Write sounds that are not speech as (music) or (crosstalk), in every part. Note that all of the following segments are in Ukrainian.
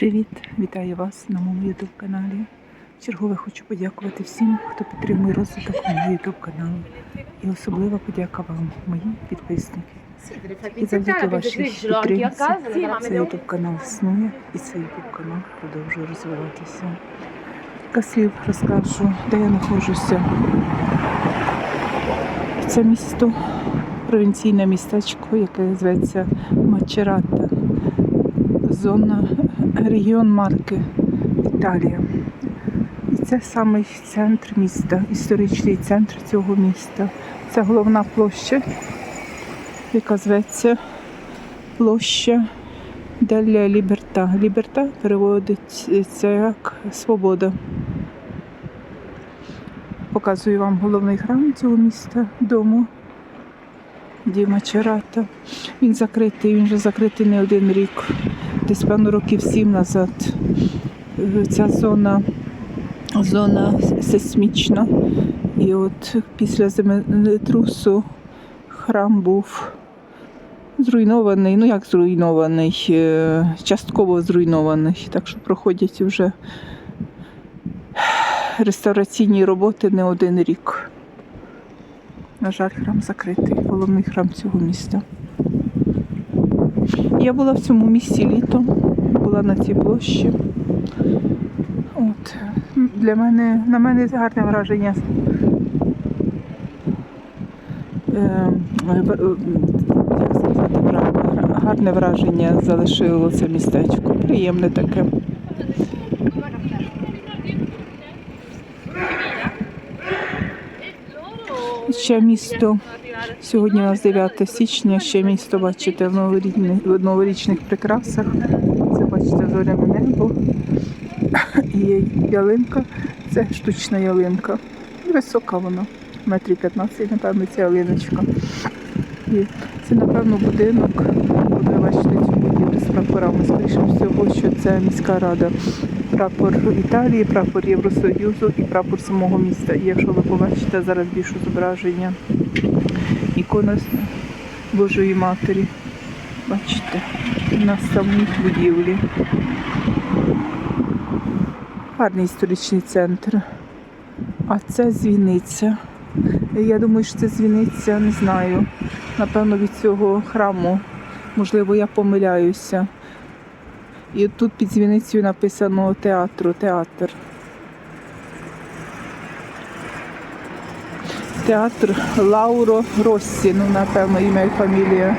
Привіт! Вітаю вас на моєму YouTube каналі. Чергове хочу подякувати всім, хто підтримує розвиток мого YouTube каналу. І особлива подяка вам, мої підписники. І завдяки вашій підтримці цей YouTube канал існує і цей YouTube канал продовжує розвиватися. Кілька слів розкажу, де я знаходжуся. Це місто, провінційне містечко, яке зветься Мачерата. Зона регіон Марки, Італія. І це саме центр міста, історичний центр цього міста. Це головна площа, яка зветься площа Делля Ліберта. Ліберта переводиться як свобода. Показую вам головний храм цього міста, дому Діма Черата. Він закритий, він вже закритий не один рік десь певно років сім назад. Е, Ця зона, зона сейсмічна. І от після землетрусу храм був зруйнований. Ну як зруйнований, е, частково зруйнований. Так що проходять вже реставраційні роботи не один рік. На жаль, храм закритий, головний храм цього міста. Я була в цьому місці літом, була на цій площі. От. Для мене, на мене гарне враження. Е, е, гарне враження залишило це містечко. Приємне таке. Ще місто. Сьогодні у нас 9 січня, ще місто бачите в новорічних, в новорічних прикрасах. Це бачите зоряне небо. Є ялинка, це штучна ялинка. Висока вона, метрів 15, напевно, ця ялиночка. І це, напевно, будинок. Ви бачите цю будівлю з прапорами. Скоріше всього, що це міська рада. Прапор Італії, прапор Євросоюзу і прапор самого міста. І якщо ви побачите зараз більше зображення ікона Божої Матері. Бачите, на самій будівлі. Гарний історичний центр. А це дзвіниця. Я думаю, що це дзвіниця, не знаю. Напевно, від цього храму. Можливо, я помиляюся. І тут під дзвіницею написано театру, театр. Театр Лауро Россі, ну, напевно, ім'я і фамілія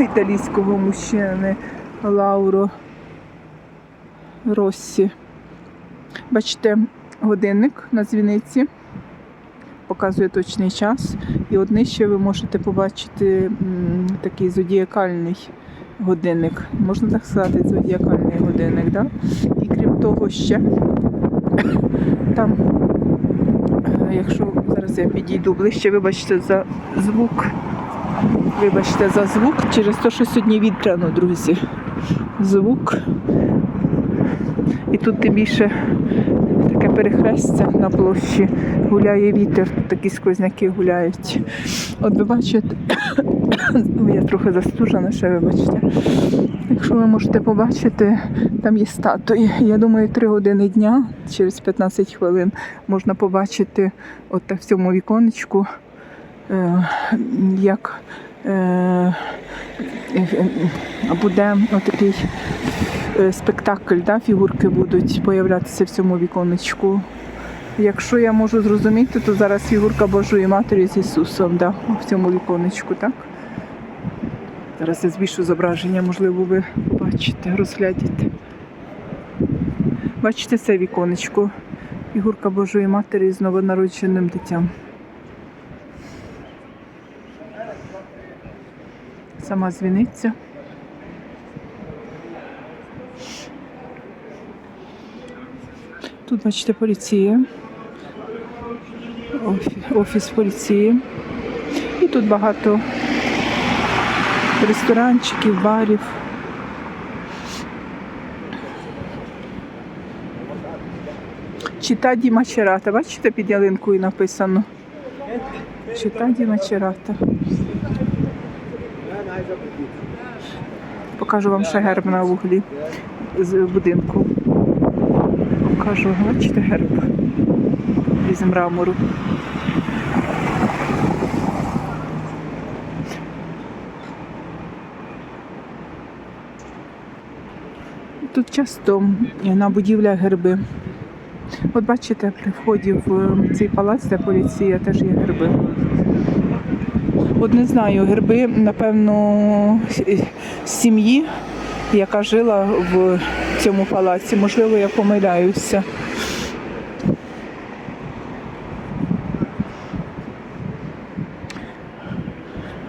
італійського мужчини Лауро Россі. Бачите, годинник на дзвіниці показує точний час. І от нижче ви можете побачити такий зодіакальний годинник. Можна так сказати, зодіакальний годинник. Да? І крім того, ще (coughs) там, е, якщо зараз я підійду ближче, вибачте за звук. Вибачте за звук, через те, що сьогодні вітряно, друзі. Звук. І тут тим більше таке перехрестя на площі. Гуляє вітер, тут такі сквозняки гуляють. От ви бачите, я трохи застужена, ще вибачте. Якщо ви можете побачити, там є статуї. Я думаю, 3 години дня, через 15 хвилин, можна побачити от в цьому віконечку, е, як е, е, буде отакий спектакль, да, фігурки будуть появлятися в цьому віконечку. Якщо я можу зрозуміти, то зараз фігурка Божої Матері з Ісусом да, в цьому віконечку, так? Зараз я збільшу зображення, можливо, ви бачите, розглядіте. Бачите це віконечко? Фігурка Божої Матері з новонародженим дитям. Сама дзвіниця. Тут, бачите, поліція. Офі- Офіс поліції. І тут багато ресторанчиків, барів. Чита Ді Мачерата. Бачите, під ялинкою написано. Чита Ді Мачерата. покажу вам ще герб на вуглі з будинку. Покажу, бачите, герб із мрамору. Тут часто на будівлях герби. От бачите, при вході в цей палац, де поліція, теж є герби. От не знаю, герби, напевно, з сім'ї, яка жила в цьому палаці. Можливо, я помиляюся.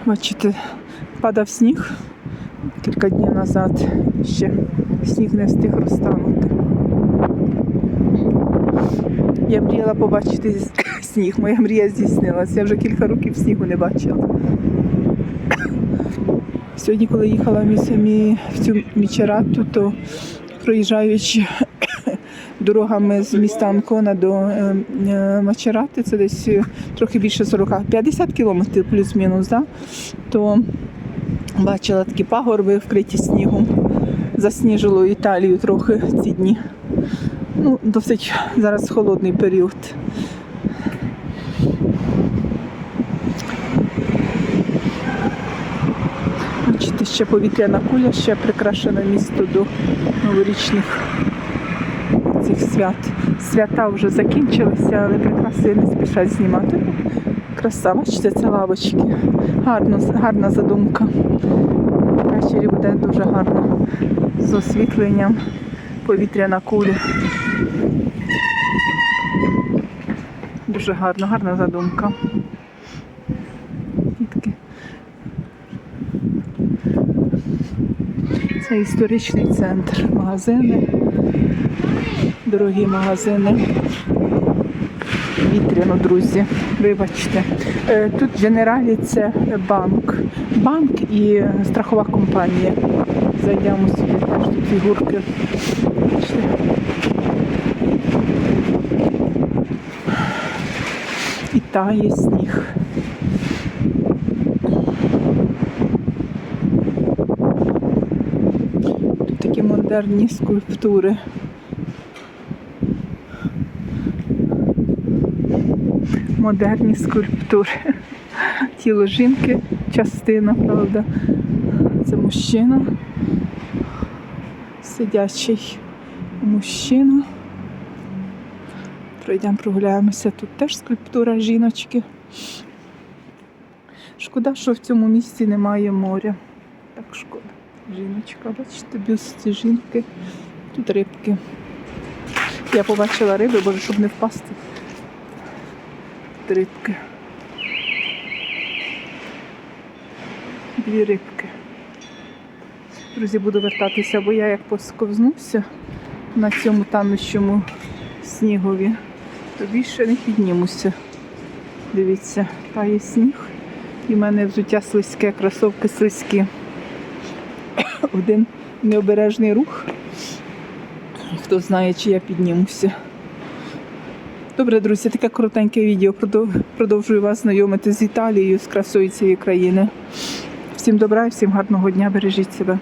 Бачите, падав сніг кілька днів назад. Ще сніг не встиг розтанути. Я мріяла побачити (coughs) сніг. Моя мрія здійснилася. Я вже кілька років снігу не бачила. Сьогодні, коли їхала в мі- в цю мічерату, то проїжджаючи (coughs) дорогами з міста Анкона до е, е, Мачерати, це десь е, трохи більше 40, 50 кілометрів плюс-мінус, да? то бачила такі пагорби вкриті снігом. Засніжило Італію трохи ці дні. Ну, досить зараз холодний період. Бачите, ще повітряна куля, ще прикрашена місто до новорічних цих свят. Свята вже закінчилися, але прикраси не спішать знімати. Краса, бачите, це лавочки. Гарно, гарна задумка. Ввечері буде дуже гарно з освітленням повітряна куля. Дуже гарно, гарна задумка. Це історичний центр. Магазини, дорогі магазини. Вітряно, друзі. Вибачте. Е, Тут в Дженералі це банк. Банк і страхова компанія. Зайдемо сюди теж тут фігурки. Бачите? І тає сніг. Тут такі модерні скульптури. Модерні скульптури. (laughs) Тіло жінки, частина, правда. Це мужчина. Сидячий мужчина. Пройдемо, прогуляємося. Тут теж скульптура жіночки. Шкода, що в цьому місці немає моря. Так шкода. Жіночка, бачите, бюст жінки. Тут рибки. Я побачила риби, боже, щоб не впасти. Рибки. Дві рибки. Друзі, буду вертатися, бо я як посковзнуся на цьому танущому снігові, то більше не піднімуся. Дивіться, тає сніг. І в мене взуття слизьке, кросовки слизькі. Один необережний рух. Хто знає, чи я піднімуся. Добре, друзі, таке коротеньке відео. Продовжую вас знайомити з Італією, з красою цієї країни. Всім добра і всім гарного дня, бережіть себе.